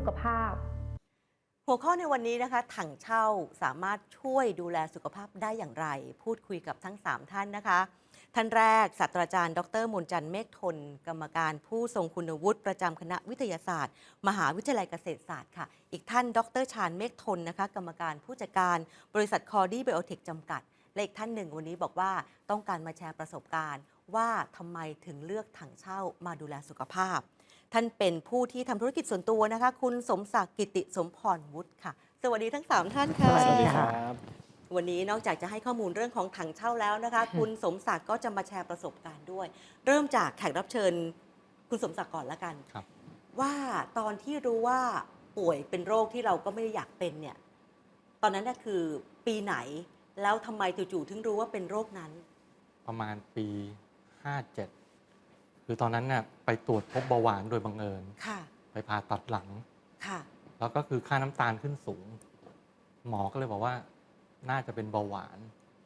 สุขภาพ หัวข้อในวันนี้นะคะถังเช่าสามารถช่วยดูแลสุขภาพได้อย่างไร พูดคุยกับทั้ง 3 ท่านนะคะ ท่านแรกศาสตราจารย์ ดรมนจันเมฆทน กรรมการผู้ทรงคุณวุฒิประจำคณะวิทยาศาสตร์ มหาวิทยาลัยเกษตรศาสตร์ค่ะ อีกท่าน ดรชาญเมฆทนนะคะ กรรมการผู้จัดการบริษัทคอร์ดี้ไบโอเทคจำกัดและอีกท่านหนึ่งวันนี้บอกว่าต้องการมาแชร์ประสบการณ์ ว่าทำไมถึงเลือกถังเช่ามาดูแลสุขภาพ ท่านเป็นผู้ที่ทำธุรกิจส่วนตัวนะคะ คุณสมศักดิ์กิติสมพรวุฒิค่ะ สวัสดีทั้ง 3 ท่านค่ะ สวัสดีคค่ะรับ วันนี้นอกจากจะให้ข้อมูลเรื่องของถังเช่าแล้วนะคะ คุณสมศักดิ์ก็จะมาแชร์ประสบการณ์ด้วย เริ่มจากแขกรับเชิญ คุณสมศักดิ์ก่อนละกันครับ ว่าตอนที่รู้ว่าป่วยเป็นโรคที่เราก็ไม่ได้อยากเป็นเนี่ย ตอนนั้นน่ะคือปีไหน แล้วทำไมจู่ๆถึงรู้ว่าเป็นโรคนั้น ประมาณปี 57 คือตอนนั้นเนี่ยไปตรวจพบเบาหวานโดยบังเอิญ ค่ะ ไปผ่าตัดหลัง ค่ะ แล้วก็คือค่าน้ำตาลขึ้นสูง หมอก็เลยบอกว่า น่าจะเป็นเบาหวาน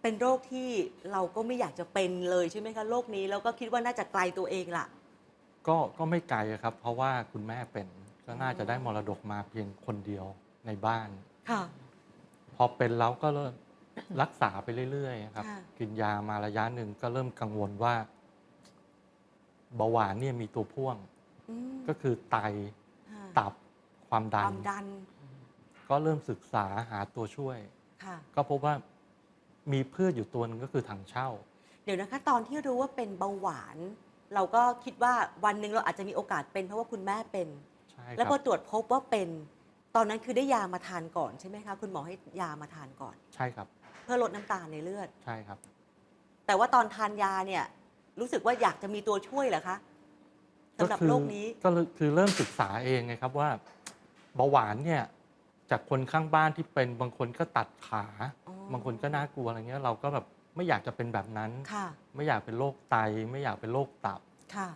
เป็นโรคที่เราก็ไม่อยากจะเป็นเลยใช่ไหมคะ โรคนี้แล้วก็คิดว่าน่าจะไกลตัวเองล่ะ ก็ก็ไม่ไกลครับ เพราะว่าคุณแม่เป็นก็น่าจะได้มรดกมาเพียงคนเดียวในบ้าน ค่ะ พอเป็นแล้วก็เริ่ม รักษาไปเรื่อยๆครับ ค่ะ กินยามาระยะหนึ่งก็เริ่มกังวลว่า เบาหวานเนี่ยมีตัวพ่วงอืมก็คือไตค่ะตับความคดัน วามดันก็เริ่มศึกษาหาตัวช่วย ค่ะ ก็พบว่ามีพืชอยู่ตัวหนึงก็คือถังเช่า เดี๋ยวนะคะตอนที่รู้ว่าเป็นเบาหวาน เราก็คิดว่าวันหนึ่งเราอาจจะมีโอกาสเป็นเพราะว่าคุณแม่เป็น ใช่คแล้วรัพอบตรวจพบว่าเป็น ตอนนั้นคือได้ยามาทานก่อนใช่ไหมคะคุณหมอให้ยามาทานก่อน ใช่ครับเพื่อลดน้ำตาลในเลือด ใช่ครับ แต่ว่าตอนทานยาเนี่ย รู้สึกว่าอยากจะมีตัวช่วยเหรอคะสำหรับก็อโรคนี้ก็เลยคือเริ่มศึกษาเองไงครับว่าเบาหวานเนี่ยจากคนข้างบ้านที่เป็นบางคนก็ตัดขา อ๋อบางคนก็น่ากลัวอะไรเงี้ยเราก็แบบไม่อยากจะเป็นแบบนั้น ค่ะไม่อยากเป็นโรคไต ไม่อยากเป็นโรคตับ ค่ะ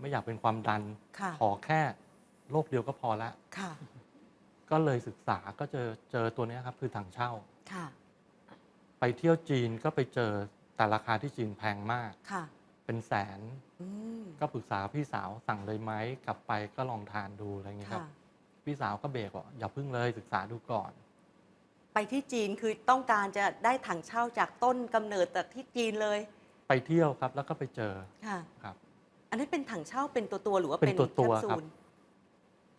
ไม่อยากเป็นความดัน ค่ะ ขอแค่โรคเดียวก็พอละ ค่ะ ก็เลยศึกษาก็เจอเจอตัวเนี้ยครับคือถังเช่า ค่ะ ไปเที่ยวจีนก็ไปเจอแต่ราคาที่จีนแพงมาก ค่ะ เป็นแสน อืมก็ปรึกษาพี่สาวสั่งเลยไหมกลับไปก็ลองทานดูอะไรเงี้ยครัค่ะบ พี่สาวก็เบรกว่าอย่าพึ่งเลยศึกษาดูก่อน ไปที่จีนคือต้องการจะได้ถังเช่าจากต้นกำเนิดจากที่จีนเลยไปเที่ยวครับ แล้วก็ไปเจอค่ะ ครับ อันนั้นเป็นถังเช่าเป็นตัวตัวๆหรือว่าเป็เป็นนตัวๆแคปซูครับ ล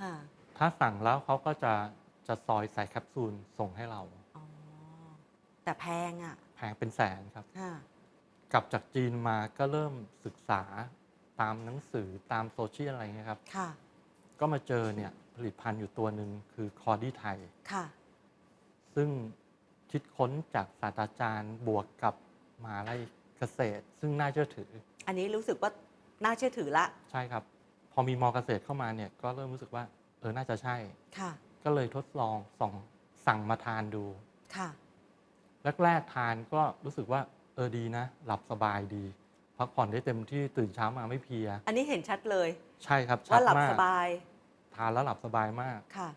ค่ะถ้าสั่งแล้วเขาก็จะจะซอยใส่แคปซูลส่งให้เราอ๋อแต่แพงอะแพงเป็นแสนครับ ค่ะ กลับจากจีนมาก็เริ่มศึกษาตามหนังสือตามโซเชียลอะไรเงี้ยครับ ค่ะ ก็มาเจอเนี่ยผลิตภัณฑ์อยู่ตัวหนึ่งคือคอร์ดี้ไทย ค่ะ ซึ่งคิดค้นจากศาสตราจารย์บวกกับมหาลัยเกษตร ซึ่งน่าเชื่อถือ อันนี้รู้สึกว่าน่าเชื่อถือละ ใช่ครับ พอมีมอเกษตรเข้ามาเนี่ยก็เริ่มรู้สึกว่าเออน่าจะใช่ ค่ะ ก็เลยทดลองส่องสั่งมาทานดู ค่ะ แรกๆทานก็รู้สึกว่า เออดีนะ หลับสบายดี พักผ่อนได้เต็มที่ตื่นเช้ามาไม่เพลีย อันนี้เห็นชัดเลย ใช่ครับชัว่าดหลับมากสบายทานแล้วหลับสบายมากค่ะ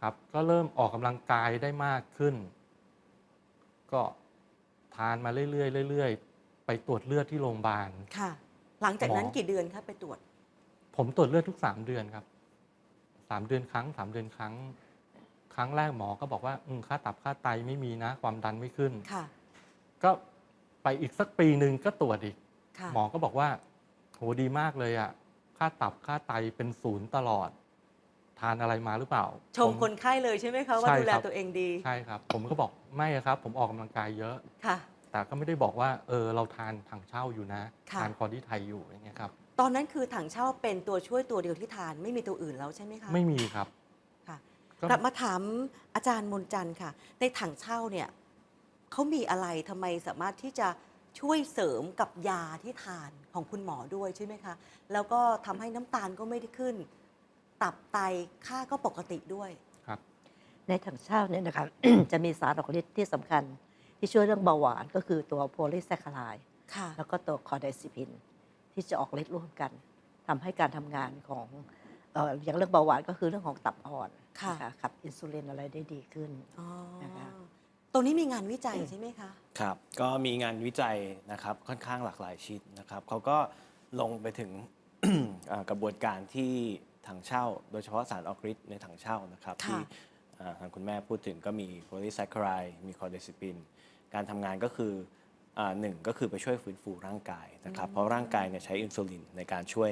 ครับ ก็เริ่มออกกำลังกายได้มากขึ้น ก็ทานมาเรื่อยๆเรื่อยๆไปตรวจเลือดที่โรงพยาบาล ค่ะ หลังจากนั้นหมอ กี่เดือนคะไปตรวจ ผมตรวจเลือดทุกสามเดือนครับสามเดือนครั้งสามเดือนครั้ง ครั้งแรกหมอก็บอกว่า อืมค่าตับค่าไตไม่มีนะ ความดันไม่ขึ้น ค่ะ ก็ ไปอีกสักปีหนึ่งก็ตรวจอีก ค่ะหมอก็บอกว่า โหดีมากเลยอะค่าตับค่าไตเป็นศูนย์ตลอด ทานอะไรมาหรือเปล่าชมผ คนไข้เลยใช่ไหมคะว่าใช่ดูแลครับ ตัวเองดีใช่ครับ ผมก็บอกไม่อะครับ ผมออกกำลังกายเยอะ ค่ะ แต่ก็ไม่ได้บอกว่า เออ เราทานถังเช่าอยู่นะ ค่ะ ทานคอร์ดี้ไทยอยู่อย่างเงี้ยครับ ตอนนั้นคือถังเช่าเป็นตัวช่วยตัวเดียวที่ทานไม่มีตัวอื่นแล้วใช่ไหมคะไม่มีครับ ค่ะ ก็ กลับมาถามอาจารย์มนจันทร์ค่ะ ในถังเช่าเนี่ย เขามีอะไรทำไมสามารถที่จะช่วยเสริมกับยาที่ทานของคุณหมอด้วยใช่ไหมคะ แล้วก็ทำให้น้ำตาลก็ไม่ได้ขึ้น ตับไตค่าก็ปกติด้วยครับในถังเช่าเนี่ยนะครับจะมีสารออกฤทธิ์ที่สำคัญ ที่ช่วยเรื่องเบาหวานก็คือตัวโพลีแซคคาไลด์ค่ะ แล้วก็ตัวคอร์ไดซิพิน ที่จะออกฤทธิ์ร่วมกันทำให้การทำงานของเอ่ออย่างเรื่องเบาหวานก็คือเรื่องของตับอ่อนค่ะ นขับอินซูลินอะไรได้ดีขึ้น อ๋อนะคะ ตรงนี้มีงานวิจัยใช่ไหมคะ ครับ ก็มีงานวิจัยนะครับค่อนข้างหลากหลายชิ้นนะครับเขาก็ลงไปถึง อ่ากระบวนการที่ถังเช่า โดยเฉพาะสารออกฤทธิ์ในถังเช่านะครับค่ะ ที่อ่าทางคุณแม่พูดถึงก็มีโพลีแซคคารายมีคอร์เดซิปิน การทำงานก็คืออ่าหนึ่งก็คือไปช่วยฟื้นฟูร่างกายนะครับ เพราะร่างกายเนี่ยใช้อินซูลินในการช่วย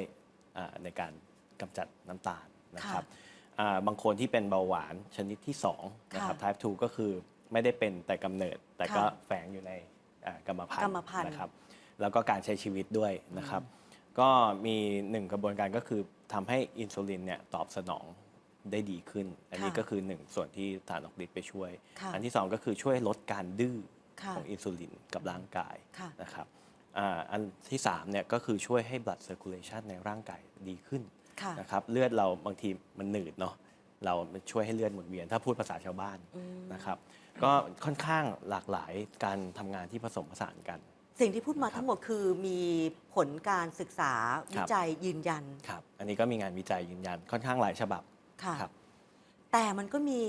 อ่าในการกำจัดน้ำตาลนะครับ อ่าบางคนที่เป็นเบาหวานชนิดที่2นะครับ ค่ะ type 2 ก็คือ ไม่ได้เป็นแต่กำเนิด แต่ก็ค่ะแฝงอยู่ในอ่ากรรมพันกรธุ์รมพันธุ์นะครับแล้วก็การใช้ชีวิตด้วยนะครับ ก็มีหนึ่งกระบวนการก็คือทำให้อินซูลินเนี่ยตอบสนองได้ดีขึ้น อันนี้ค่ะก็คือหนึ่งส่วนที่ฐานออกฤทธิ์ไปช่วยค่ะอันที่สองก็คือช่วยลดการดื้อค่ะของอินซูลินกับร่างกายค่ะนะครับอ่าอันที่3เนี่ยก็คือช่วยให้ blood circulation ในร่างกายดีขึ้นค่ะนะครับเลือดเราบางทีมันหนืดเนาะเราช่วยให้เลือดหมุนเวียน ถ้าพูดภาษาชาวบ้านอืมนะครับ ก็ค่อนข้างหลากหลายการทำงานที่ผสมผสานกัน สิ่งที่พูดมาครับทั้งหมดคือมีผลการศึกษาควิรับจัยยืนยันครับ อันนี้ก็มีงานวิจัยยืนยันค่อนข้างหลายฉบับ ค่ะ ครับแต่มันก็มี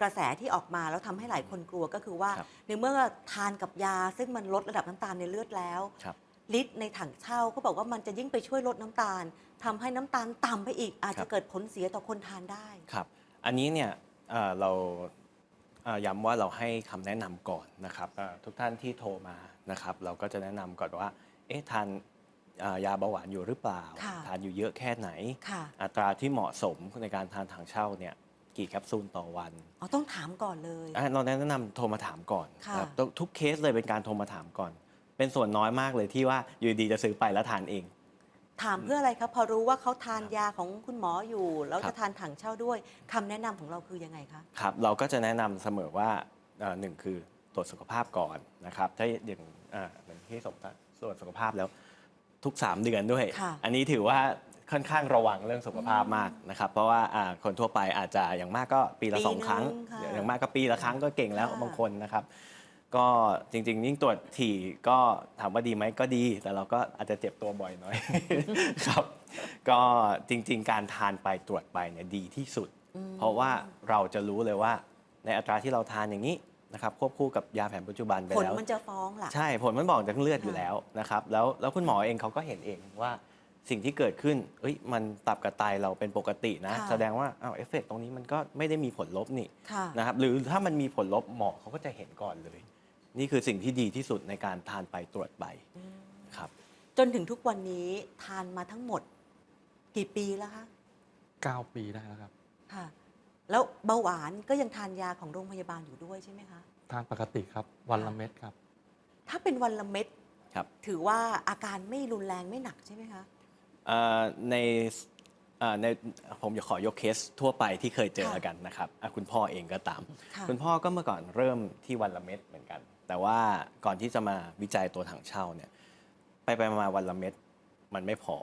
กระแสที่ออกมาแล้วทำให้หลายคนกลัวก็คือว่า ครับ ในเมื่อทานกับยาซึ่งมันลดระดับน้ำตาลในเลือดแล้ว ครับฤทธิ์ในถังเช่าก็บอกว่ามันจะยิ่งไปช่วยลดน้ำตาลทำให้น้ำตาลต่ำไปอีก อาจครัจะบ เกิดผลเสียต่อคนทานได้ ครับ อันนี้เนี่ยเอ่อเราเอ่อ ย้ำว่าเราให้คำแนะนำก่อนนะครับเอ่อทุกท่านที่โทรมานะครับ เราก็จะแนะนำก่อนว่า เอ๊ะทานเอ่ยาเบาหวานอยู่หรือเปล่าค่ะทานอยู่เยอะแค่ไหนค่ะอัตราที่เหมาะสมในการทานถังเช่าเนี่ยกี่แคปซูลต่อวันอ๋อต้องถามก่อนเลยอะเราแนะนำโทรมาถามก่อนค่ะครับทุกทุกเคสเลยเป็นการโทรมาถามก่อน เป็นส่วนน้อยมากเลยที่ว่าอยู่ดีจะซื้อไปแล้วทานเอง ถามเพื่ออะไรครับพอรู้ว่าเขาทานยาของคุณหมออยู่ แล้วครัจะบทานถังเช่าด้วยคำแนะนำของเราคือยังไงคะครับ เราก็จะแนะนำเสมอว่าเอ่อหนึ่งคือตรวจสุขภาพก่อนนะครับ ถ้าอย่างเอ่อเหมือนที่สมศักดิ์ตรวจสุขภาพแล้วทุก 3 เดือนด้วยค่ะอันนี้ถือว่าค่อนข้างระวังเรื่องสุขภาพมากนะครับ เพราะว่าอ่าคนทั่วไปอาจจะอย่างมากก็ปีละปีสองครั้งหนึ่งค่ะอย่างมากก็ปีละครั้งก็เก่งแล้วค่ะบางคนนะครับ ก็จริงๆยิ่งตรวจถี่ก็ถามว่าดีไหมก็ดี แต่เราก็อาจจะเจ็บตัวบ่อยหน่อย ครับ ก็จริง ๆ การทานไปตรวจไปเนี่ยดีที่สุดอืมเพราะว่าเราจะรู้เลยว่าในอัตราที่เราทานอย่างนี้นะครับควบคู่กับยาแผนปัจจุบันไปผลแล้ว มันจะฟ้องล่ะ ใช่ผลมันบอกจากเลือดอยู่ค่ะแล้วนะครับแล้วแล้วคุณหมอเองเขาก็เห็นเองว่าสิ่งที่เกิดขึ้นเอ้ยมันตับกับไตเราเป็นปกตินะ ค่ะ แสดงว่าอ้าวเอฟเฟกตรงนี้มันก็ไม่ได้มีผลลบนี่ค่ะ นะครับหรือถ้ามันมีผลลบหมอเขาก็จะเห็นก่อนเลย นี่คือสิ่งที่ดีที่สุดในการทานไปตรวจไปอืมครับจนถึงทุกวันนี้ทานมาทั้งหมด กี่ปีแล้วคะ9 ปีได้แล้วครับ ค่ะ แล้วเบาหวานก็ยังทานยาของโรงพยาบาลอยู่ด้วยใช่ไหมคะ ทานปกติครับ วันละเม็ดครับ ถ้าเป็นวันละเม็ดครับ ถือว่าอาการไม่รุนแรงไม่หนักใช่ไหมคะ เอ่อในเอ่อในผมจะขอยกเคสทั่วไปที่เคยเจอค่ะแล้วกันนะครับอะคุณพ่อเองก็ตาม ค่ะ คุณพ่อก็เมื่อก่อนเริ่มที่วันละเม็ดเหมือนกัน แต่ว่าก่อนที่จะมาวิจัยตัวถังเช่าเนี่ยไปไปมาวันละเม็ดมันไม่พอ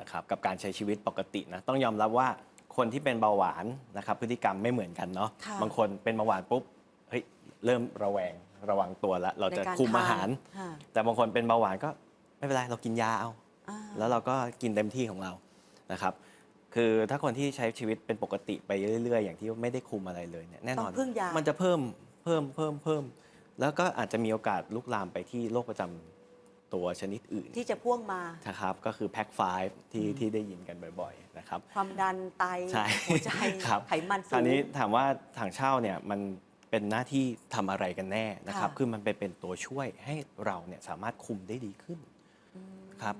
นะครับกับการใช้ชีวิตปกตินะต้องยอมรับว่าคนที่เป็นเบาหวานนะครับพฤติกรรมไม่เหมือนกันเนาะค่ะ บางคนเป็นเบาหวานปุ๊บเฮ้ยเริ่มระแวงระวังตัวแล้วเราจะในกคุมอาหารทนค่ะแต่บางคนเป็นเบาหวานก็ไม่เป็นไรเรากินยาเอา อ่า แล้วเราก็กินเต็มที่ของเรา นะครับคือถ้าคนที่ใช้ชีวิตเป็นปกติไปเรื่อย ๆ อย่างที่ไม่ได้คุมอะไรเลยเนี่ยแน่นอนต้องพึ่งยามันจะเพิ่มเพิ่มเพิ่มเพิ่ม แล้วก็อาจจะมีโอกาสลุกลามไปที่โรคประจำตัวชนิดอื่นที่จะพ่วงมา นะครับก็คือแพ็คไฟที่ที่ได้ยินกันบ่อยๆนะครับ ความดันไตใช่หัวใจครับ ไขมันสูครางวนี้ถามว่าถังเช่าเนี่ยมันเป็นหน้าที่ทำอะไรกันแน่นะครับค่ะ คือมันไปเป็นตัวช่วยให้เราเนี่ยสามารถคุมได้ดีขึ้นอืมครับ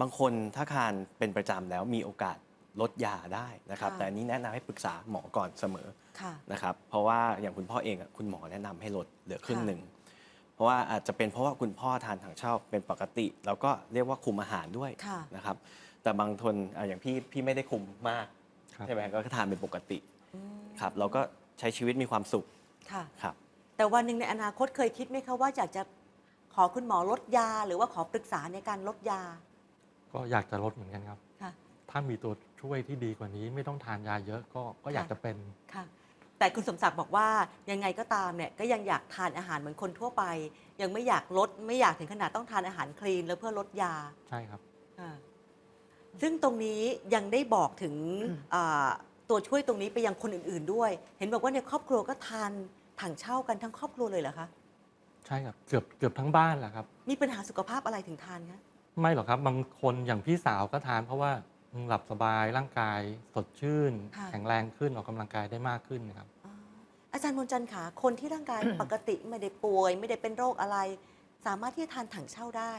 บางคนถ้าทานเป็นประจำแล้วมีโอกาสลดยาได้นะครับ ค่ะ แต่อันนี้แนะนำให้ปรึกษาหมอก่อนเสมอค่ะ นะครับ เพราะว่าอย่างคุณพ่อเองอะคุณหมอแนะนำให้ลดเหลือครึ่งค่ะ หนึ่ง เพราะว่าอาจจะเป็นเพราะว่าคุณพ่อทานถังเช่าเป็นปกติ แล้วก็เรียกว่าคุมอาหารด้วย ค่ะ นะครับแต่บางคนอะอย่างพี่พี่ไม่ได้คุมมากครับ ใช่ไหมก็ทานเป็นปกติอืมครับ เราก็ใช้ชีวิตมีความสุขค่ะ ครับ แต่วันหนึ่งในอนาคตเคยคิดไหมคะว่าอยากจะขอคุณหมอลดยา หรือว่าขอปรึกษาในการลดยา ก็อยากจะลดเหมือนกันครับ ค่ะ ถ้ามีตัวช่วยที่ดีกว่านี้ไม่ต้องทานยาเยอะก็ก็อยากค่ะ จะเป็น ค่ะ แต่คุณสมศักดิ์บอกว่ายังไงก็ตามเนี่ยก็ยังอยากทานอาหารเหมือนคนทั่วไป ยังไม่อยากลดไม่อยากถึงขนาดต้องทานอาหารคลีน แล้วเพื่อลดยาใช่ครับ อ่าซึ่งตรงนี้ยังได้บอกถึงอ่าตัวช่วยตรงนี้ไปยังคนอื่น ๆ ด้วย เห็นบอกว่าในครอบครัวก็ทานถังเช่ากันทั้งครอบครัวเลยเหรอคะ ใช่ครับ เกือบเกือบทั้งบ้านแหละครับ มีปัญหาสุขภาพอะไรถึงทานคะ ไม่หรอกครับ บางคนอย่างพี่สาวก็ทานเพราะว่าอืมหลับสบายร่างกายสดชื่น ค่ะ แข็งแรงขึ้นออกกำลังกายได้มากขึ้นนะครับอ่าอาจารย์มนต์จันทร์ขาคนที่ร่างกาย ปกติไม่ได้ป่วย ไม่ได้เป็นโรคอะไร สามารถที่จะทานถังเช่าได้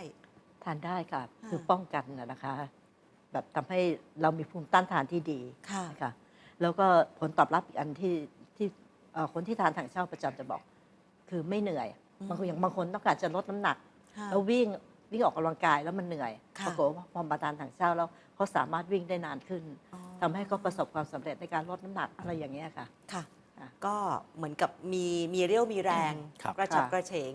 ทานได้ค่ะค่ะคือป้องกันนะนะคะ แบบทำให้เรามีภูมิต้านทานที่ดีค่ะ นะคะแล้วก็ผลตอบรับอีกอันที่ที่เอ่อคนที่ทานถังเช่าประจำจะบอก คือไม่เหนื่อย อืม บางคนอย่างบางคนต้องการจะลดน้ำหนัก ค่ะ แล้ววิ่ง วิ่งออกกำลังกายแล้วมันเหนื่อยค่ะปรากฏว่าพอมาทานถังเช่าแล้วเขาสามารถวิ่งได้นานขึ้นอ๋อทำให้เขาประสบความสำเร็จในการลดน้ำหนักอะไรอย่างเงี้ยค่ะค่ะค่ะก็เหมือนกับมีมีเรี่ยวมีแรงครับกระฉับค่ะกระเฉง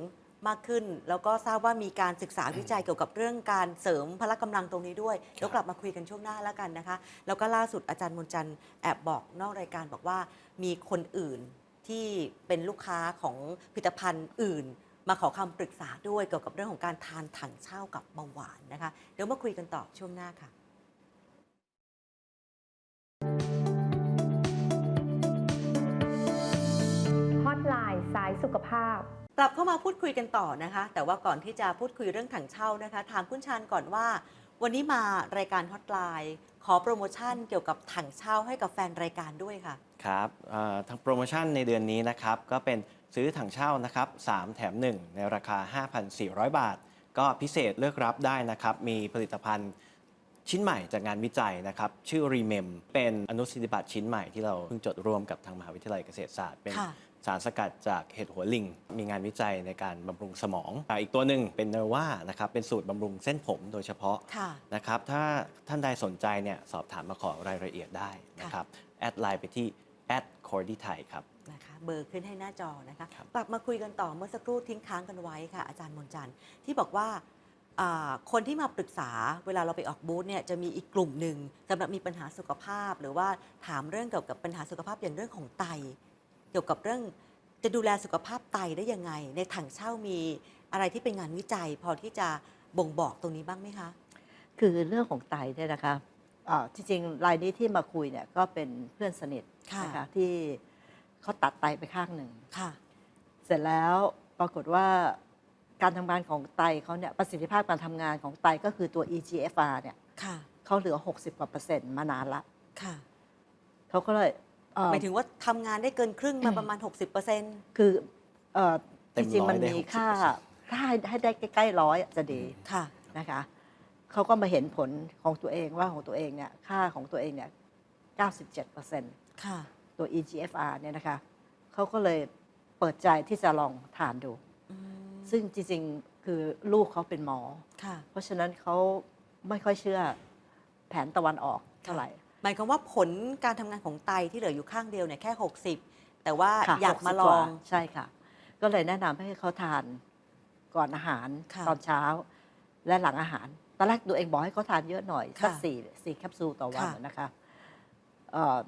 มากขึ้น แล้วก็ทราบว่ามีการศึกษาวิจัยเกี่ยวกับเรื่องการเสริมพละกำลังตรงนี้ด้วยเดี๋ยวกลับมาคุยกันช่วงหน้าแล้วกันนะคะ แล้วก็ล่าสุดอาจารย์มนต์จันทร์แอบบอกนอกรายการบอกว่ามีคนอื่นที่เป็นลูกค้าของผลิตภัณฑ์อื่น มาขอคำปรึกษาด้วยเกี่ยวกับเรื่องของการทานถังเช่ากับเบาหวานนะคะ เดี๋ยวมาคุยกันต่อช่วงหน้าค่ะฮอตไลน์สายสุขภาพกลับเข้ามาพูดคุยกันต่อนะคะ แต่ว่าก่อนที่จะพูดคุยเรื่องถังเช่านะคะ ถามคุณชานก่อนว่า วันนี้มารายการฮอตไลน์ขอโปรโมชั่นเกี่ยวกับถังเช่าให้กับแฟนรายการด้วยค่ะ ครับเอ่อทางโปรโมชั่นในเดือนนี้นะครับ ก็เป็น ซื้อถังเช่านะครับ3แถม 1 ในราคา 5,400 บาท ก็พิเศษเลือกรับได้นะครับ มีผลิตภัณฑ์ชิ้นใหม่จากงานวิจัยนะครับ ชื่อ Remem เป็นอนุสิทธิบัตรชิ้นใหม่ที่เราเพิ่งจดร่วมกับทางมหาวิทยาลัยเกษตรศาสตร์เป็นค่ะ สารสกัดจากเห็ดหัวลิง มีงานวิจัยในการบำรุงสมองอ่าอีกตัวหนึ่งเป็นเนว่านะครับเป็นสูตรบำรุงเส้นผมโดยเฉพาะ ค่ะ นะครับถ้าท่านใดสนใจเนี่ยสอบถามมาขอรายละเอียดได้นะครับ แอดไลน์ไปที่ แอดคอร์ดีไทยครับนะคะ เบอร์ขึ้นให้หน้าจอนะคะครับ กลับมาคุยกันต่อเมื่อสักครู่ทิ้งค้างกันไว้ค่ะ อาจารย์มนต์จันทร์ที่บอกว่าอ่าคนที่มาปรึกษาเวลาเราไปออกบูธเนี่ยจะมีอีกกลุ่มหนึ่งสำหรับมีปัญหาสุขภาพ หรือว่าถามเรื่องเกี่ยวกับปัญหาสุขภาพอย่างเรื่องของไต เกี่ยวกับเรื่องจะดูแลสุขภาพไตได้ยังไง ในถังเช่ามีอะไรที่เป็นงานวิจัย พอที่จะบ่งบอกตรงนี้บ้างไหมคะ คือเรื่องของไตเนี่ยนะคะอ่าจริงๆรายนี้ที่มาคุยเนี่ยก็เป็นเพื่อนสนิทค่ะ นะคะที่ เขาตัดไตไปข้างหนึ่ง ค่ะ เสร็จแล้วปรากฏว่าการทำงานของไตเขาเนี่ยประสิทธิภาพการทำงานของไตก็คือตัว EGFR เนี่ยค่ะ เขาเหลือ 60 กว่าเปอร์เซ็นต์มานานละค่ะ เขาก็เลยเอ่อหมายถึงว่าทำงานได้เกินครึ่งมาประมาณ 60%คือเอ่อเต็จมริงร้ๆอยมันได้มี60%ค่า ถ้าให้ให้ได้ใกล้ๆร้อยจะดีค่ะ นะคะเขาก็มาเห็นผลของตัวเองว่าของตัวเองเนี่ยค่าของตัวเองเนี่ย 97%ค่ะ ตัว EGFR เนี่ยนะคะเขาก็เลยเปิดใจที่จะลองทานดูอืมซึ่งจริงๆ คือลูกเขาเป็นหมอค่ะเพราะฉะนั้นเขาไม่ค่อยเชื่อแผนตะวันออกเท่าไหร่ หมายความว่าผลการทำงานของไตที่เหลืออยู่ข้างเดียวเนี่ยแค่ 60 แต่ว่าค่ะอยากมา60ลกอว่างใช่ค่ะ ก็เลยแนะนำให้เขาทานก่อนอาหารค่ะตอนเช้า และหลังอาหารตอนแรกตัวเองบอกให้เขาทานเยอะหน่อยสักค่ะสี่สี่แคปซูลต่อวันค่ะนะคะเอ่อ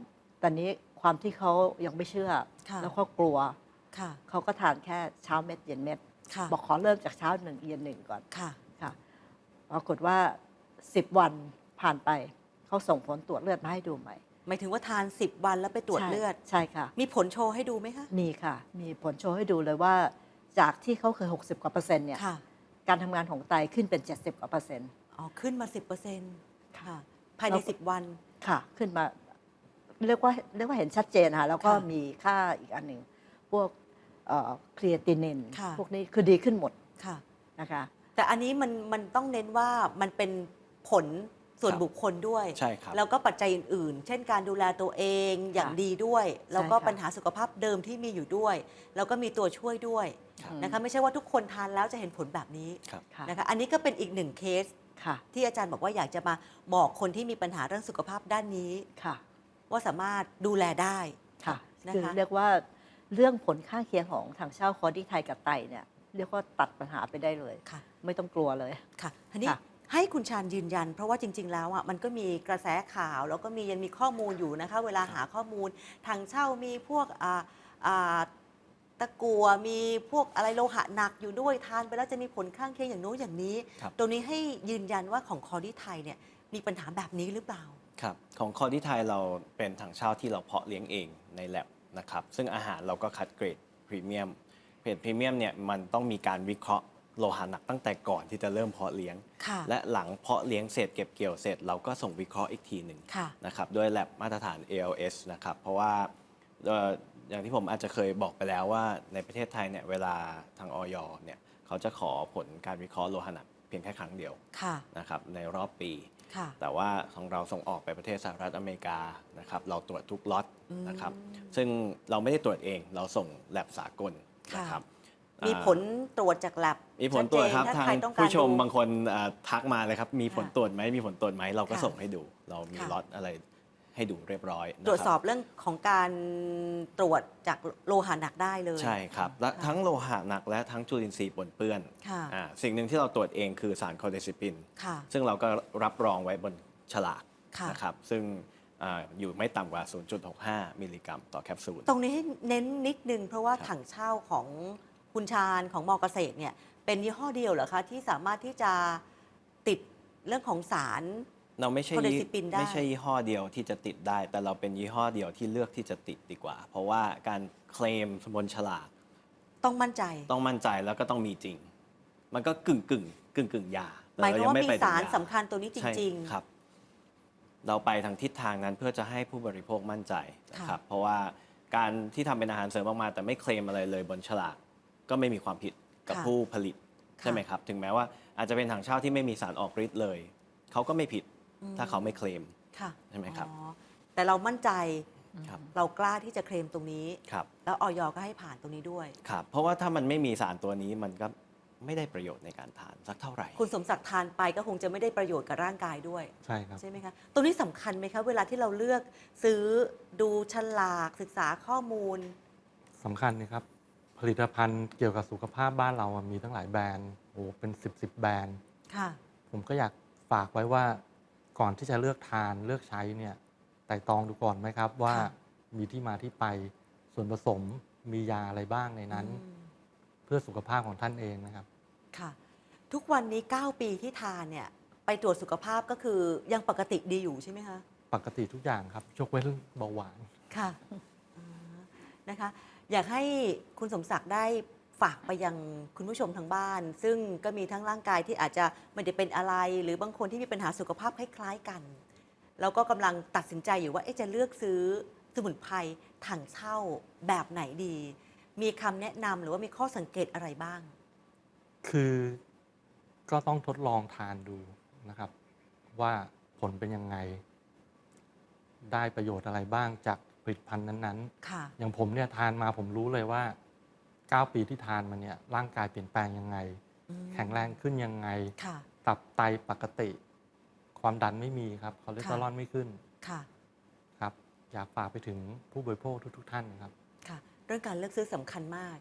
ตอนนี้ ความที่เขายังไม่เชื่อ ค่ะ แล้วเขากลัว ค่ะ เขาก็ทานแค่เช้าเม็ดเย็นเม็ด ค่ะ บอกขอเริ่มจากเช้าหนึ่งเย็นหนึ่งก่อนค่ะ ค่ะปรากฏว่าสิบวันผ่านไป เขาส่งผลตรวจเลือดมาให้ดูใหม่หมายถึงว่าทาน 10 วันแล้วไปตรวจใช่เลือด ใช่ค่ะ มีผลโชว์ให้ดูไหมคะ มีค่ะ มีผลโชว์ให้ดูเลยว่า จากที่เขาเคย 60 กว่าเปอร์เซ็นต์เนี่ย ค่ะ การทำงานของไตขึ้นเป็น 70 กว่าเปอร์เซ็นต์ อ๋อ ขึ้นมา 10%ค่ะ ภายในแล้ว10 วัน ค่ะ ขึ้นมา เรียกว่าเรียกว่าเห็นชัดเจนค่ะแล้วก็ค่ะมีค่าอีกอันหนึ่งพวกเครียตินินค่ะ พวกนี้คือดีขึ้นหมดค่ะ นะคะ แต่อันนี้มันมันต้องเน้นว่ามันเป็นผลส่วนครับ บุคคลด้วย ใช่ครับ แล้วก็ปัจจัยอื่นๆ เช่นการดูแลตัวเองอย่างค่ะดีด้วย แล้วก็ใช่ค่ะ ปัญหาสุขภาพเดิมที่มีอยู่ด้วย แล้วก็มีตัวช่วยด้วยครับ นะคะไม่ใช่ว่าทุกคนทานแล้วจะเห็นผลแบบนี้ครับ ค่ะนะคะอันนี้ก็เป็นอีกหนึ่งเคสค่ะที่อาจารย์บอกว่าอยากจะมาบอกคนที่มีปัญหาเรื่องสุขภาพด้านนี้ ค่ะ ว่าสามารถดูแลได้ค่ะนะคะคือเรียกว่าเรื่องผลข้างเคียงของทางเช่าคอร์ดี้ไทยกับไตเนี่ยเรียกว่าตัดปัญหาไปได้เลย ค่ะ ไม่ต้องกลัวเลย ค่ะทีนี้ค่ะ ให้คุณชาญยืนยัน เพราะว่าจริง ๆ แล้วอะมันก็มีกระแสข่าว แล้วก็มียังมีข้อมูลอยู่นะคะ เวลาหาข้อมูลทางเช่ามีพวกอ่าอ่าตะกัวมีพวกอะไรโลหะหนักอยู่ด้วยทานไปแล้วจะมีผลข้างเคียงอย่างโน้นอย่างนี้ ครับ ตรงนี้ให้ยืนยันว่าของคอดี้ไทยเนี่ยมีปัญหาแบบนี้หรือเปล่า ครับของคอที่ไทยเราเป็นถังเช่าที่เราเพาะเลี้ยงเองในแลบนะครับซึ่งอาหารเราก็คัดเกรดพรีเมียมเกรดพรีเมียมเนี่ยมันต้องมีการวิเคราะห์โลหะหนักตั้งแต่ก่อนที่จะเริ่มเพาะเลี้ยงค่ะและหลังเพาะเลี้ยงเสร็จเก็บเกี่ยวเสร็จเราก็ส่งวิเคราะห์อีกทีหนึ่งค่ะนะครับด้วยแลบมาตรฐาน ALS นะครับเพราะว่าเอ่ออย่างที่ผมอาจจะเคยบอกไปแล้วว่าในประเทศไทยเนี่ยเวลาทางออยเนี่ยเขาจะขอผลการวิเคราะห์โลหะหนักเพียงแค่ครั้งเดียวค่ะนะครับในรอบปีค่ะ แต่ว่าของเราส่งออกไปประเทศสหรัฐอเมริกานะครับเราตรวจทุกล็อตนะครับอืมซึ่งเราไม่ได้ตรวจเองเราส่งแลบสากลนะครับมีอ่าผลตรวจจากแลบมีผลตรวจครับชัดเจนถ้าทางใครต้องการผู้ชมดูบางคนอ่าทักมาเลยครับ มีผลค่ะตรวจไหมมีผลตรวจไหมเราก็ค่ะส่งให้ดู เรามีค่ะล็อตอะไร ให้ดูเรียบร้อยนะคตรวจสอบเรื่องของการตรวจจากโลหะหนักได้เลย ใช่ครับและค่ะทั้งโลหะหนักและทั้งจุลินทรีย์ปนเปื้อนค่ะ อ่าสิ่งหนึ่งที่เราตรวจเองคือสารคอเดซิปิน ค่ะ ซึ่งเราก็รับรองไว้บนฉลากค่ะ นะครับซึ่งอ่าอยู่ไม่ต่ำกว่า 0.65 มิลลิกรัมต่อแคปซูล ตรงนี้ให้เน้นนิดนึงเพราะว่าครับถังเช่าของคุณชาญของมอเกษตรเนี่ยเป็นยี่ห้อเดียวเหรอคะที่สามารถที่จะติดเรื่องของสาร เราไม่ใช่คอเดซิปินได้ ไม่ใช่ยี่ห้อเดียวที่จะติดได้ แต่เราเป็นยี่ห้อเดียวที่เลือกที่จะติดดีกว่า เพราะว่าการเคลมบนฉลากต้องมั่นใจ ต้องมั่นใจแล้วก็ต้องมีจริง มันก็กึ่งกึ่งกึ่งกึ่งๆยาหมายความว่าแต่เรมีงไไปถึงสารยสำคัญตัวนี้จใช่ริงครับ เราไปทางทิศทางนั้นเพื่อจะให้ผู้บริโภคมั่นใจนะครับค่ะเพราะว่าการที่ทำเป็นอาหารเสริมออกมา แต่ไม่เคลมอะไรเลยบนฉลากก็ไม่มีความผิดกับค่ะผู้ผลิตค่ะ ใช่ไหมครับ ถึงแม้ว่าอาจจะเป็นถังเช่าที่ไม่มีสารออกฤทธิ์เลยเขาก็ไม่ผิดอืม ถ้าเขาไม่เคลมค่ะใช่ไหมครับอ๋อแต่เรามั่นใจครับ เรากล้าที่จะเคลมตรงนี้ ครับแล้วออยก็ให้ผ่านตรงนี้ด้วย ครับ เพราะว่าถ้ามันไม่มีสารตัวนี้มันก็ไม่ได้ประโยชน์ในการทานสักเท่าไหร่ คุณสมศักดิ์ทานไปก็คงจะไม่ได้ประโยชน์กับร่างกายด้วย ใช่ครับ ใช่ไหมคะตรงนี้สำคัญไหมคะ เวลาที่เราเลือกซื้อดูฉลากศึกษาข้อมูล สำคัญนะครับ ผลิตภัณฑ์เกี่ยวกับสุขภาพบ้านเราอะมีตั้งหลายแบรนด์โอ้เป็นสิบสิบแบรนด์ ค่ะ ผมก็อยากฝากไว้ว่า ก่อนที่จะเลือกทานเลือกใช้เนี่ยไต่ตรองดูก่อนไหมครับว่าค่ะ มีที่มาที่ไปส่วนผสมมียาอะไรบ้างในนั้น อืม เพื่อสุขภาพของท่านเองนะครับ ค่ะ ทุกวันนี้ 9 ปีที่ทานเนี่ย ไปตรวจสุขภาพก็คือยังปกติดีอยู่ใช่ไหมคะ ปกติทุกอย่างครับยกเว้นเบาหวาน ค่ะอ่านะคะ อยากให้คุณสมศักดิ์ได้ ฝากไปยังคุณผู้ชมทางบ้าน ซึ่งก็มีทั้งร่างกายที่อาจจะไม่ได้เป็นอะไร หรือบางคนที่มีปัญหาสุขภาพคล้าย ๆกัน แล้วก็กำลังตัดสินใจอยู่ว่าเอ๊ะจะเลือกซื้อสมุนไพรถังเช่าแบบไหนดี มีคำแนะนำหรือว่ามีข้อสังเกตอะไรบ้าง คือก็ต้องทดลองทานดูนะครับ ว่าผลเป็นยังไง ได้ประโยชน์อะไรบ้างจากผลิตภัณฑ์นั้นค่ะ ๆ อย่างผมเนี่ยทานมาผมรู้เลยว่า 9 ปีที่ทานมาเนี่ยร่างกายเปลี่ยนแปลงยังไงอืมแข็งแรงขึ้นยังไง ค่ะ ตับไตปกติ ความดันไม่มีครับคอเลสเตอรอลไม่ขึ้นค่ะ ครับอยากฝากไปถึงผู้บริโภคทุก ๆ ท่านครับ ค่ะ เรื่องการเลือกซื้อสำคัญมาก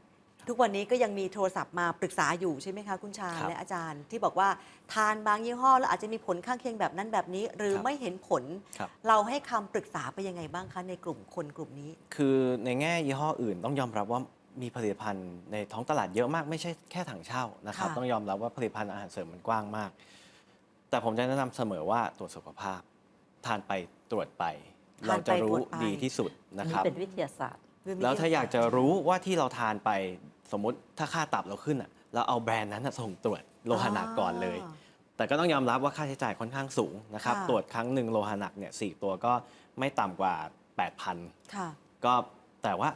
ทุกวันนี้ก็ยังมีโทรศัพท์มาปรึกษาอยู่ใช่ไหมคะคุณชาญครับและอาจารย์ ที่บอกว่าทานบางยี่ห้อแล้วอาจจะมีผลข้างเคียงแบบนั้นแบบนี้ หรือครับ ไม่เห็นผล ครับ เราให้คำปรึกษาไปยังไงบ้างคะในกลุ่มคนกลุ่มนี้ คือในแง่ยี่ห้ออื่นต้องยอมรับว่า มีผลิตภัณฑ์ในท้องตลาดเยอะมากไม่ใช่แค่ถังเช่านะครับ ค่ะ ต้องยอมรับว่าผลิตภัณฑ์อาหารเสริมมันกว้างมาก แต่ผมจะแนะนำเสมอว่าตรวจสุขภาพ ทานไปตรวจไป เราจะรู้ดีที่สุดอันนะคนี้รับ เป็นวิทยาศาสตร์แล้วถ้าอยากจะรู้ว่าที่เราทานไปสมมติถ้าค่าตับเราขึ้นอะเราเอาแบรนด์นั้นน่ะส่งตรวจโลหะหนักก่อนเลย แต่ก็ต้องยอมรับว่าค่าใช้จ่ายค่อนข้างสูงนะครับ ค่ะ ตรวจครั้งหนึ่งโลหะหนักเนี่ยสตัวก็ไม่ต่ำกว่า 8,000 ค่ะ ก็แต่ว่า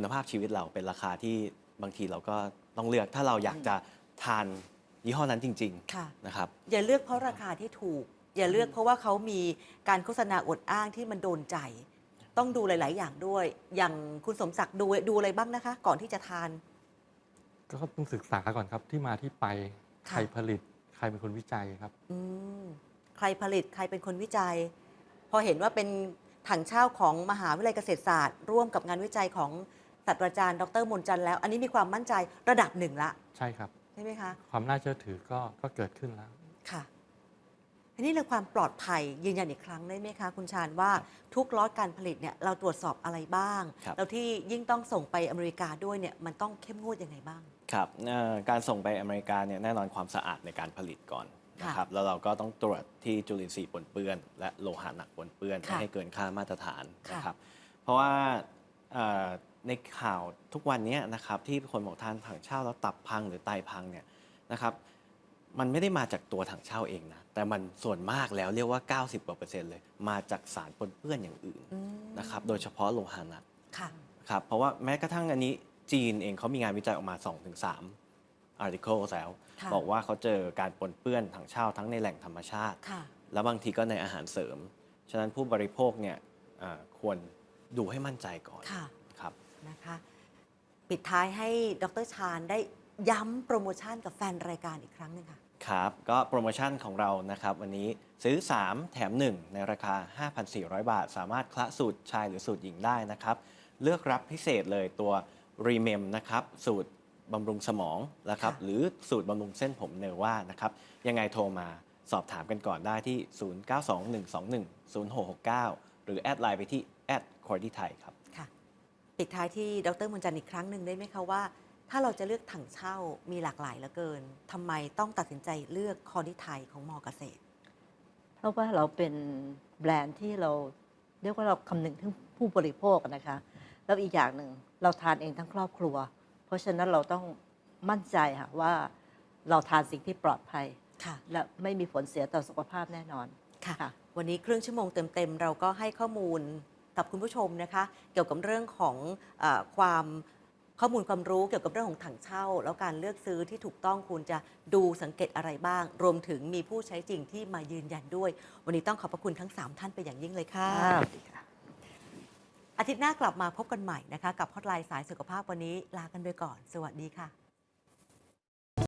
คุณภาพชีวิตเราเป็นราคาที่บางทีเราก็ต้องเลือกถ้าเราอยากจะทานยี่ห้อนั้นจริงค่ะ ๆนะครับ อย่าเลือกเพราะราคาที่ถูก อย่าเลือกเพราะว่าเขามีการโฆษณาอวดอ้างที่มันโดนใจ ต้องดูหลาย ๆ อย่างด้วย อย่างคุณสมศักดิ์ดูดูอะไรบ้างนะคะ ก่อนที่จะทาน ก็ต้องศึกษาก่อนครับที่มาที่ไปค่ะ ใครผลิต ใครเป็นคนวิจัยครับ อืมใครผลิตใครเป็นคนวิจัย พอเห็นว่าเป็นถังเช่าของมหาวิทยาลัยเกษตรศาสตร์ ร่วมกับงานวิจัยของ ศาสตราจารย์ดรมนจันทร์แล้ว อันนี้มีความมั่นใจระดับหนึ่งละใช่ครับ ใช่ไหมคะความน่าเชื่อถือก็ก็เกิดขึ้นแล้ว ค่ะ อันนี้เรื่องความปลอดภัยยืนยันอีกครั้งได้ไหมคะ คุณชาญว่าทุกล็อตการผลิตเนี่ยเราตรวจสอบอะไรบ้าง ครับ แล้วที่ยิ่งต้องส่งไปอเมริกาด้วยเนี่ยมันต้องเข้มงวดยังไงบ้าง ครับเอ่อการส่งไปอเมริกาเนี่ยแน่นอนความสะอาดในการผลิตก่อนค่ะนะครับแล้วเราก็ต้องตรวจที่จุลินทรีย์ปนเปื้อน และโลหะหนักปนเปื้อนค่ะไม่ให้เกินค่ามาตรฐานค่ะนะครับเพราะว่าเอ่อ ในข่าวทุกวันนี้นะครับที่คนบอกทานถังเช่าแล้วตับพังหรือไตพังเนี่ยนะครับมันไม่ได้มาจากตัวถังเช่าเองนะแต่มันส่วนมากแล้วเรียกว่า 90กว่าเปอร์เซ็นต์เลย มาจากสารปนเปื้อนอย่างอื่นอืมนะครับโดยเฉพาะโลหะหนักค่ะครับเพราะว่าแม้กระทั่งอันนี้จีนเองเขามีงานวิจัยออกมา 2-3 article แล้วค่ะบอกว่าเขาเจอการปนเปื้อนถังเช่าทั้งในแหล่งธรรมชาติค่ะแล้วบางทีก็ในอาหารเสริม ฉะนั้นผู้บริโภคเนี่ยอ่าควรดูให้มั่นใจก่อนค่ะครับ นะคะ ปิดท้ายให้ดรชาญได้ย้ำโปรโมชั่นกับแฟนรายการอีกครั้งหนึงค่ะ ครับ ก็โปรโมชั่นของเรานะครับ วันนี้ซื้อ 3 แถม 1 ในราคา 5,400 บาท สามารถคละสูตรชายหรือสูตรหญิงได้นะครับ เลือกรับพิเศษเลยตัวรีเมมนะครับ สูตรบำรุงสมองนะครับ ค่ะ หรือสูตรบำรุงเส้นผมเนว่านะครับ ยังไงโทรมาสอบถามกันก่อนได้ที่ 0921210669 หรือแอดไลน์ไปที่แอดคอร์ดีไทยครับ ปิดท้ายที่ดรมุนจันทร์อีกครั้งหนึ่งได้ไหมคะว่า ถ้าเราจะเลือกถังเช่ามีหลากหลายเหลือเกินทำไมต้องตัดสินใจเลือกคอร์ดิไทยของมอเกษตร เพราะว่าเราเป็นแบรนด์ที่เราเรียกว่าเราคำนึงถึงผู้บริโภคนะคะ แล้วอีกอย่างหนึ่งเราทานเองทั้งครอบครัว เพราะฉะนั้นเราต้องมั่นใจค่ะว่าเราทานสิ่งที่ปลอดภัยค่ะและไม่มีผลเสียต่อสุขภาพแน่นอนค่ะค่ะ วันนี้ครึ่งชั่วโมงเต็มๆเราก็ให้ข้อมูล กับคุณผู้ชมนะคะ เกี่ยวกับเรื่องของเออความข้อมูลความรู้เกี่ยวกับเรื่องของถังเช่า แล้วการเลือกซื้อที่ถูกต้องคุณจะดูสังเกตอะไรบ้าง รวมถึงมีผู้ใช้จริงที่มายืนยันด้วย วันนี้ต้องขอบพระคุณทั้ง 3 ท่านเป็นอย่างยิ่งเลยค่ะสวัสดีค่ะอาทิตย์หน้ากลับมาพบกันใหม่นะคะ กับฮอตไลน์สายสุขภาพวันนี้ลากันไปก่อน สวัสดีค่ะ